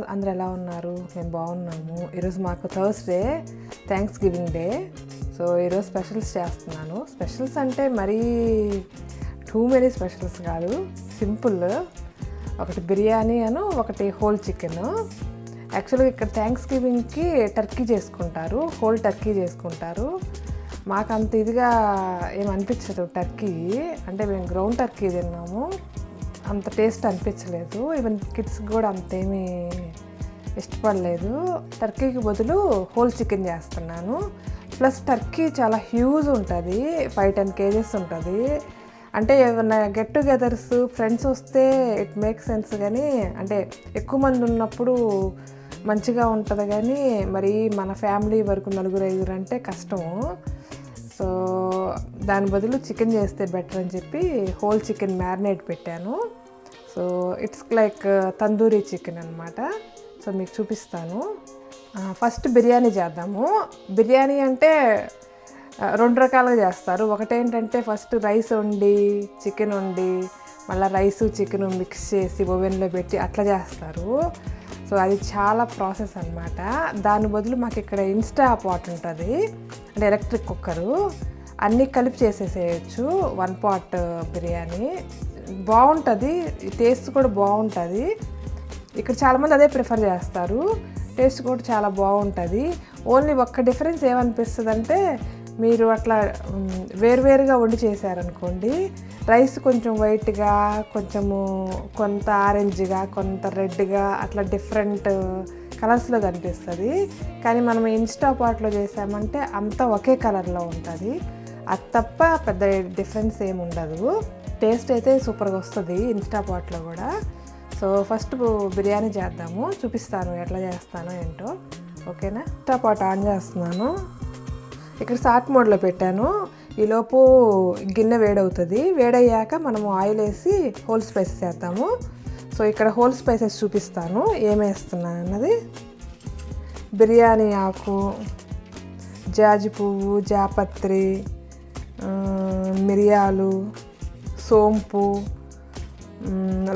All అందరు ఎలా ఉన్నారు? మేము బాగున్నాము. ఈరోజు మాకు Thursday thanksgiving day. So ఈరోజు స్పెషల్స్ చేస్తున్నాను. స్పెషల్స్ అంటే మరీ టూ మెనీ స్పెషల్స్ కాదు. సింపుల్. ఒకటి బిర్యానీ అను ఒకటి హోల్ చికెన్. యాక్చువల్గా ఇక్కడ థ్యాంక్స్ గివింగ్కి టర్కీ చేసుకుంటారు. హోల్ టర్కీ చేసుకుంటారు. మాకు అంత ఇదిగా ఏమనిపించదు టర్కీ. అంటే మేము గ్రౌండ్ టర్కీ తిన్నాము. అంత టేస్ట్ అనిపించలేదు. ఈవెన్ కిడ్స్కి కూడా అంతేమీ ఇష్టపడలేదు. టర్కీకి బదులు హోల్ చికెన్ చేస్తున్నాను. ప్లస్ టర్కీ చాలా హ్యూజ్ ఉంటుంది. ఫైవ్ టెన్ కేజెస్ ఉంటుంది. అంటే ఏమైనా గెట్ టుగెదర్స్ ఫ్రెండ్స్ వస్తే ఇట్ మేక్ సెన్స్ కానీ అంటే ఎక్కువ మంది ఉన్నప్పుడు మంచిగా ఉంటుంది కానీ మరి మన ఫ్యామిలీ వరకు నలుగురు ఐదుగురు అంటే కష్టము. సో దాని బదులు చికెన్ చేస్తే బెటర్ అని చెప్పి హోల్ చికెన్ మ్యారినేట్ పెట్టాను. So it's like tandoori chicken అనమాట సో మీకు చూపిస్తాను. ఫస్ట్ బిర్యానీ చేద్దాము. బిర్యానీ అంటే రెండు రకాలుగా చేస్తారు. ఒకటేంటంటే ఫస్ట్ రైస్ వండి చికెన్ వండి మళ్ళీ రైస్ చికెన్ మిక్స్ చేసి ఓవెన్లో పెట్టి అట్లా చేస్తారు. సో అది చాలా ప్రాసెస్ అనమాట దాని బదులు మాకు ఇక్కడ ఇన్స్టా పాట్ ఉంటుంది. అంటే ఎలక్ట్రిక్ కుక్కరు అన్నీ కలిపి చేసేసేయచ్చు. One pot biryani. బాగుంటుంది టేస్ట్ కూడా బాగుంటుంది. ఇక్కడ చాలామంది అదే ప్రిఫర్ చేస్తారు. టేస్ట్ కూడా చాలా బాగుంటుంది. ఓన్లీ ఒక్క డిఫరెన్స్ ఏమనిపిస్తుంది అంటే మీరు అట్లా వేరువేరుగా వండి చేశారనుకోండి రైస్ కొంచెం వైట్గా కొంచెము కొంత ఆరెంజ్గా కొంత రెడ్గా అట్లా డిఫరెంట్ కలర్స్లో కనిపిస్తుంది. కానీ మనం ఇన్స్టా పాట్లో చేసామంటే అంతా ఒకే కలర్లో ఉంటుంది. అది తప్ప పెద్ద డిఫరెన్స్ ఏమి ఉండదు టేస్ట్ అయితే సూపర్గా వస్తుంది ఇన్స్టా పాట్లో కూడా. సో ఫస్ట్ బిర్యానీ చేద్దాము చూపిస్తాను ఎట్లా చేస్తాను ఏంటో. ఓకేనా? ఇన్స్టా పాట్ ఆన్ చేస్తున్నాను. ఇక్కడ సాట్ మోడ్లో పెట్టాను. ఈలోపు గిన్నె వేడవుతుంది. వేడయ్యాక మనము ఆయిల్ వేసి హోల్ స్పైసెస్ వేస్తాము సో ఇక్కడ హోల్ స్పైసెస్ చూపిస్తాను. ఏమేస్తున్నాను అన్నది? బిర్యానీ ఆకు జాజి పువ్వు జాపత్రి మిరియాలు సోంపు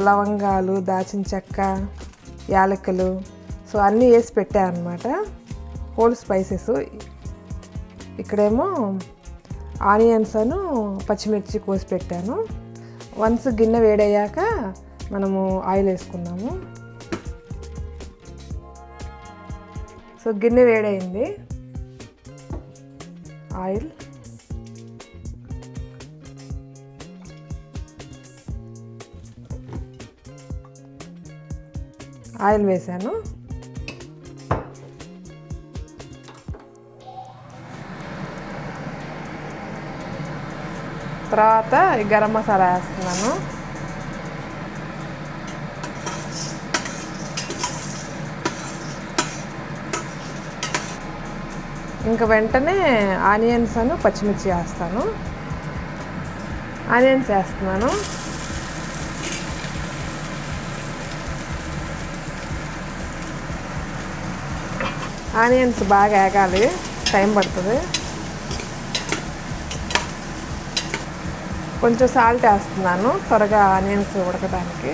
లవంగాలు దాచిన చెక్క యాలకులు. సో అన్నీ వేసి పెట్టాను హోల్ స్పైసెస్. ఇక్కడేమో ఆనియన్స్ అను పచ్చిమిర్చి కోసి పెట్టాను. వన్స్ గిన్నె వేడయ్యాక మనము ఆయిల్ వేసుకున్నాము. సో గిన్నె వేడైంది ఆయిల్. ఆయిల్ వేసాను. తర్వాత గరం మసాలా వేస్తున్నాను. ఇంకా వెంటనే ఆనియన్స్ అను పచ్చిమిర్చి వేస్తాను. ఆనియన్స్ వేస్తున్నాను. ఆనియన్స్ బాగా వేగాలి టైం పడుతుంది. కొంచెం సాల్ట్ వేస్తున్నాను. త్వరగా ఆనియన్స్ ఉడకడానికి.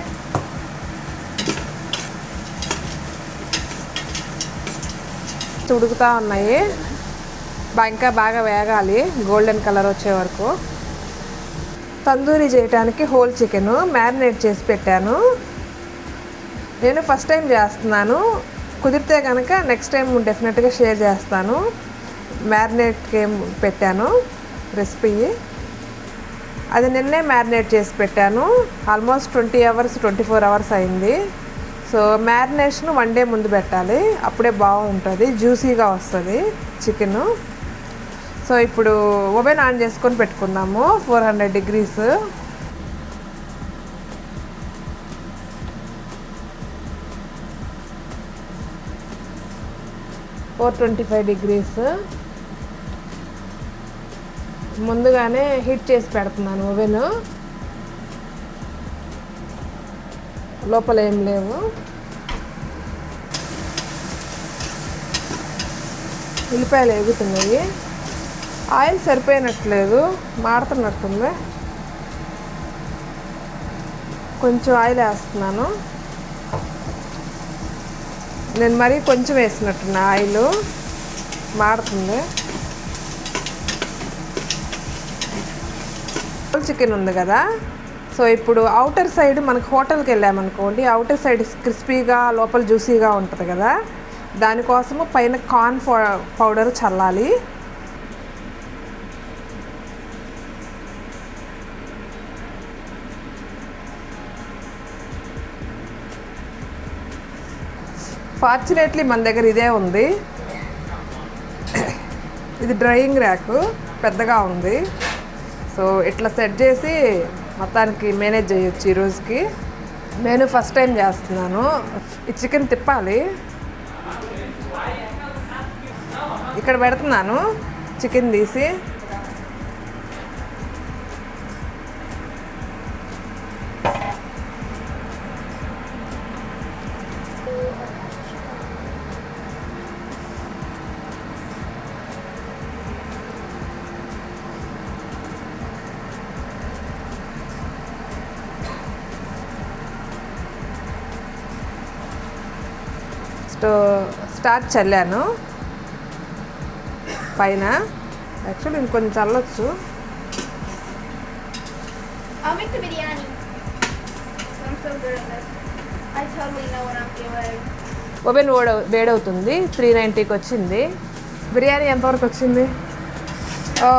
ఉడుకుతూ ఉన్నాయి. ఇంకా బాగా వేగాలి. గోల్డెన్ కలర్ వచ్చే వరకు. తందూరి చేయడానికి హోల్ చికెన్ మ్యారినేట్ చేసి పెట్టాను. నేను ఫస్ట్ టైం చేస్తున్నాను. కుదిరితే కనుక నెక్స్ట్ టైం డెఫినెట్గా షేర్ చేస్తాను. మ్యారినేట్కి ఏం పెట్టాను రెసిపీ అది నిన్నే మ్యారినేట్ చేసి పెట్టాను. Almost twenty hours twenty four hours అయింది. సో మ్యారినేషన్ వన్ డే ముందు పెట్టాలి. అప్పుడే బాగుంటుంది జ్యూసీగా వస్తుంది చికెన్ సో ఇప్పుడు ఓవెన్ ఆన్ చేసుకొని పెట్టుకుందాము four hundred degrees four twenty five degrees. ముందుగానే హీట్ చేసి పెడుతున్నాను ఓవెన్. లోపల ఏం లేవు. ఉల్లిపాయలు ఎగుతున్నాయి. ఆయిల్ సరిపోయినట్లేదు మాడుతున్నట్టుంది. కొంచెం ఆయిల్ వేస్తున్నాను. నేను మరీ కొంచెం వేసినట్టున్నా ఆయిల్ మాడుతుంది చికెన్ ఉంది కదా? సో ఇప్పుడు అవుటర్ సైడ్ మనకు హోటల్కి వెళ్ళామనుకోండి అవుటర్ సైడ్ క్రిస్పీగా లోపల జ్యూసీగా ఉంటుంది కదా? దానికోసము పైన కార్న్ పౌడర్ చల్లాలి. ఫార్చునేట్లీ మన దగ్గర ఇదే ఉంది. ఇది డ్రైయింగ్ ర్యాక్ పెద్దగా ఉంది. సో ఇట్లా సెట్ చేసి మొత్తానికి మేనేజ్ చేయొచ్చు ఈ రోజుకి. నేను ఫస్ట్ టైం చేస్తున్నాను. ఈ చికెన్ తిప్పాలి. ఇక్కడ పెడుతున్నాను. చికెన్ తీసి. స్టో స్టార్ట్ చల్లాను. పైన. యాక్చువల్లీ ఇంకొంచెం చల్లొచ్చు. ఓవెన్ ఓడ వేడవుతుంది. త్రీ నైంటీకి వచ్చింది. బిర్యానీ ఎంతవరకు వచ్చింది ఓ.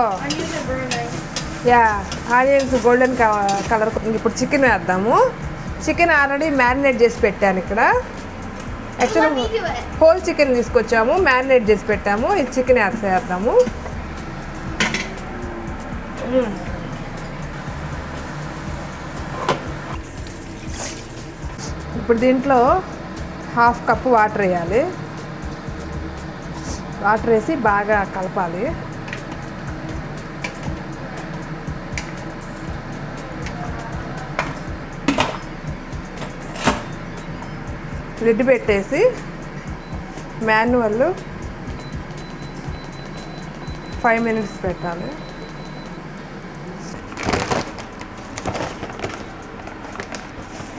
యా ఆనియన్స్ గోల్డెన్ కలర్ ఇప్పుడు చికెన్ వేద్దాము. చికెన్ ఆల్రెడీ మ్యారినేట్ చేసి పెట్టాను ఇక్కడ. It. హోల్ చికెన్ తీసుకొచ్చాము మ్యారినేట్ చేసి పెట్టాము ఈ చికెన్ యాడ్ చేద్దాము. ఇప్పుడు దీంట్లో హాఫ్ కప్ వాటర్ వేయాలి వాటర్ వేసి బాగా కలపాలి లిడ్ పెట్టేసి మాన్యువల్ ఫైవ్ మినిట్స్ పెట్టాలి.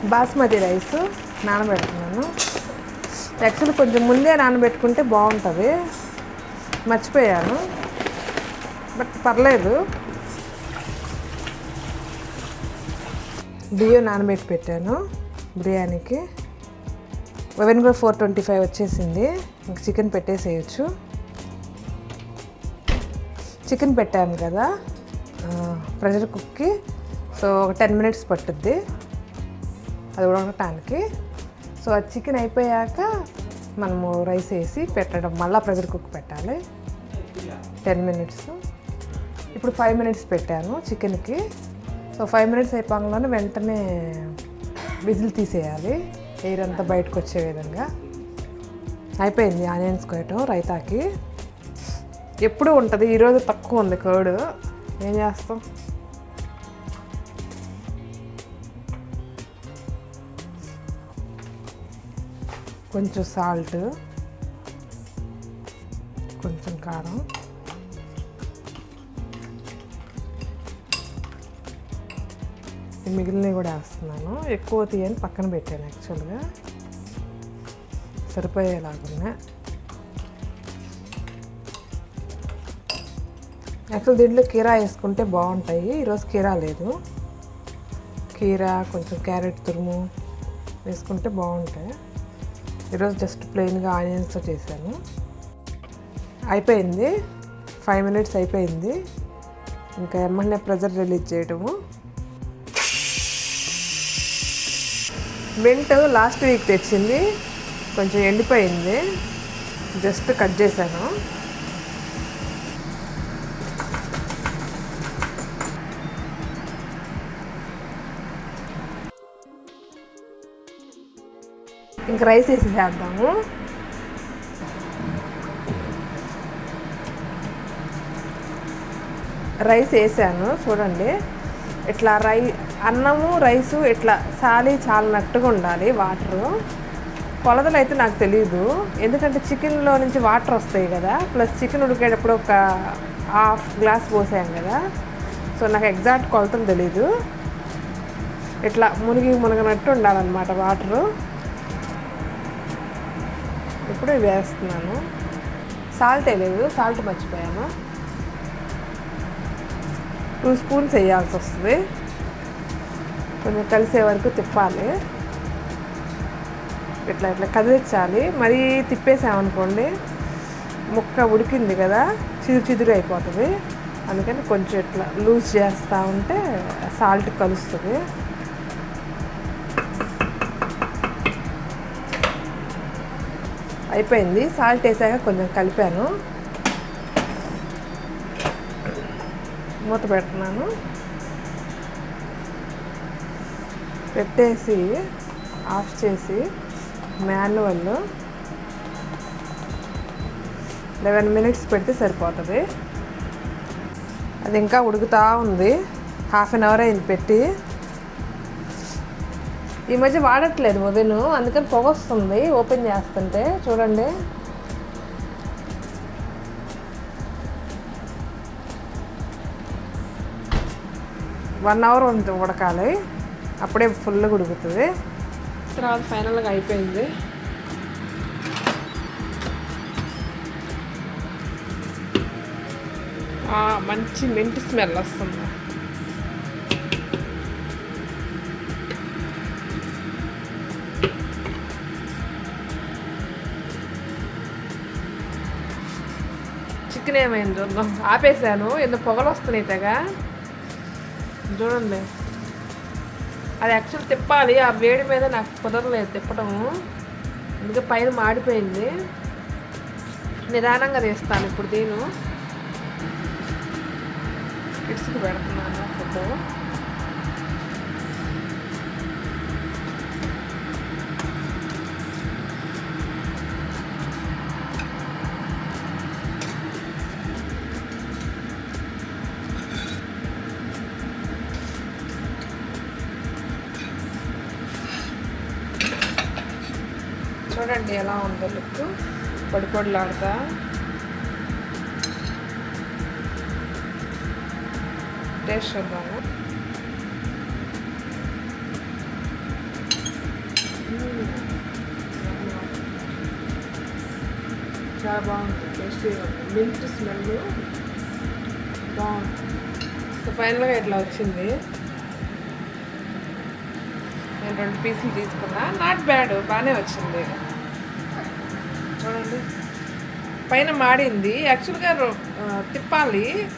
బాస్మతి రైస్ నానబెడుతున్నాను. యాక్చువల్లీ కొంచెం ముందే నానబెట్టుకుంటే బాగుంటుంది. మర్చిపోయాను. బట్ పర్లేదు. బియ్యం నానబెట్టి పెట్టాను బిర్యానీకి. వెవెన్ కూడా ఫోర్ ట్వంటీ ఫైవ్ వచ్చేసింది. ఇంక చికెన్ పెట్టేసేయచ్చు. చికెన్ పెట్టాను కదా. ప్రెషర్ కుక్కి సో ఒక టెన్ మినిట్స్ పట్టుద్ది. అది ఉడకటానికి సో ఆ చికెన్ అయిపోయాక మనము రైస్ వేసి పెట్టడం. మళ్ళీ ప్రెషర్ కుక్ పెట్టాలి. టెన్ మినిట్స్ ఇప్పుడు ఫైవ్ మినిట్స్ పెట్టాను చికెన్కి సో ఫైవ్ మినిట్స్ అయిపోగానే వెంటనే విజిల్ తీసేయాలి. ఎయిర్ అంతా బయటకు వచ్చే విధంగా. అయిపోయింది ఆనియన్స్ కోయటం రైతాకి. ఎప్పుడు ఉంటుంది? ఈరోజు తక్కువ ఉంది కర్డ్. ఏం చేస్తాం? కొంచెం సాల్ట్ కొంచెం కారం. మిగిలినవి కూడా వేస్తున్నాను. ఎక్కువ తీయని పక్కన పెట్టాను యాక్చువల్గా సరిపోయేలాగున్నా యాక్చువల్ దీంట్లో కీరా వేసుకుంటే బాగుంటాయి. ఈరోజు కీరా లేదు. కీరా కొంచెం క్యారెట్ తురుము వేసుకుంటే బాగుంటాయి. ఈరోజు జస్ట్ ప్లెయిన్గా ఆనియన్స్తో చేశాను. అయిపోయింది. ఫైవ్ మినిట్స్ అయిపోయింది. ఇంకా ఎమ్మెల్యే ప్రెజర్ రిలీజ్ చేయడము మింట్ లాస్ట్ వీక్ తెచ్చింది. కొంచెం ఎండిపోయింది. జస్ట్ కట్ చేశాను. ఇంకా రైస్ వేసి చేద్దాము. రైస్ వేసాను. చూడండి. ఇట్లా రై అన్నము రైసు ఇట్లా సాలి చాలినట్టుగా ఉండాలి వాటరు. కొలతలు అయితే నాకు తెలియదు ఎందుకంటే చికెన్లో నుంచి వాటర్ వస్తాయి కదా ప్లస్ చికెన్ ఉడికేటప్పుడు ఒక హాఫ్ గ్లాస్ పోసాం కదా. సో నాకు ఎగ్జాక్ట్ కొలతలు తెలీదు. ఇట్లా మునిగి మునగనట్టు ఉండాలన్నమాట వాటరు. ఇప్పుడు ఇవి వేస్తున్నాను. సాల్ట్ వేయలేదు సాల్ట్ మర్చిపోయాను. టూ స్పూన్స్ వేయాల్సి వస్తుంది. కొంచెం కలిసే వరకు తిప్పాలి. ఇట్లా ఇట్లా కదిలించాలి. మరీ తిప్పేసామనుకోండి ముక్క ఉడికింది కదా చిదురు చిదురు అయిపోతుంది. అందుకని కొంచెం ఇట్లా లూజ్ చేస్తూ ఉంటే సాల్ట్ కలుస్తుంది. అయిపోయింది. సాల్ట్ వేసాక కొంచెం కలిపాను. మూత పెడుతున్నాను. పెట్టేసి ఆఫ్ చేసి మాన్యువల్ లెవెన్ మినిట్స్ పెడితే సరిపోతుంది. అది ఇంకా ఉడుకుతూ ఉంది. హాఫ్ అన్ అవర్ అయింది పెట్టి. ఈ మధ్య వాడట్లేదు ఉదయం అందుకని పొగ వస్తుంది. ఓపెన్ చేస్తుంటే చూడండి. వన్ అవర్ ఉంది ఉడకాలి. అప్పుడే ఫుల్గా ఉడుకుతుంది తర్వాత ఫైనల్గా అయిపోయింది. మంచి మెంట్ స్మెల్ వస్తుంది. చికెన్ ఏమైంది? చూద్దాం ఆపేసాను. ఎందుకు పొగలు వస్తున్నాయి తెగ. చూడండి. అది యాక్చువల్ తిప్పాలి. ఆ వేడి మీద నాకు కుదరలేదు తిప్పడం అందుకే పైన మాడిపోయింది. నిదానంగా తీస్తాను ఇప్పుడు దీను కిడ్స్కి పెడుతున్నాను ఫోటో. చూడండి ఎలా ఉందో లుక్. పొడి పొడిలాడుతా. టేస్ట్ చూద్దాము. చాలా బాగుంది. టేస్టీగా ఉంది. మిల్క్ స్మెల్ బాగుంది. సో ఫైనల్గా ఇట్లా వచ్చింది. నేను రెండు పీసులు తీసుకున్నా. Not bad. బాగానే వచ్చింది. చూడండి. పైన మాడింది. యాక్చువల్గా తిప్పాలి.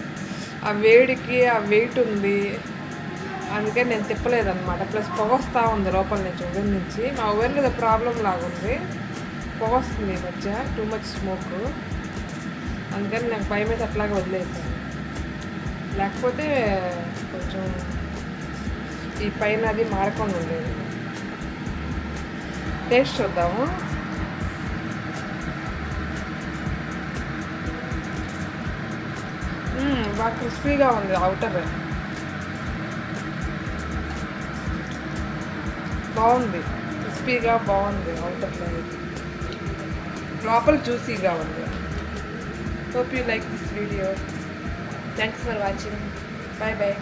ఆ వేడికి ఆ వెయిట్ ఉంది. అందుకే నేను తిప్పలేదన్నమాట. ప్లస్ పొగ వస్తూ ఉంది లోపల నుంచి ఉదయం నుంచి. మా ఓవెన్ మీద ప్రాబ్లం లాగుంది. పొగ వస్తుంది ఈ మధ్య. Too much smoke. అందుకని నాకు భయం మీద అట్లాగే వదిలేసాను. లేకపోతే కొంచెం ఈ పైన అది మాడకుండా ఉండేది. టేస్ట్ చూద్దాము. బాగా క్రిస్పీగా ఉంది అవుటర్ బాగుంది క్రిస్పీగా బాగుంది అవుటర్ లోపల జ్యూసీగా ఉంది. Hope you like this video thanks for watching bye bye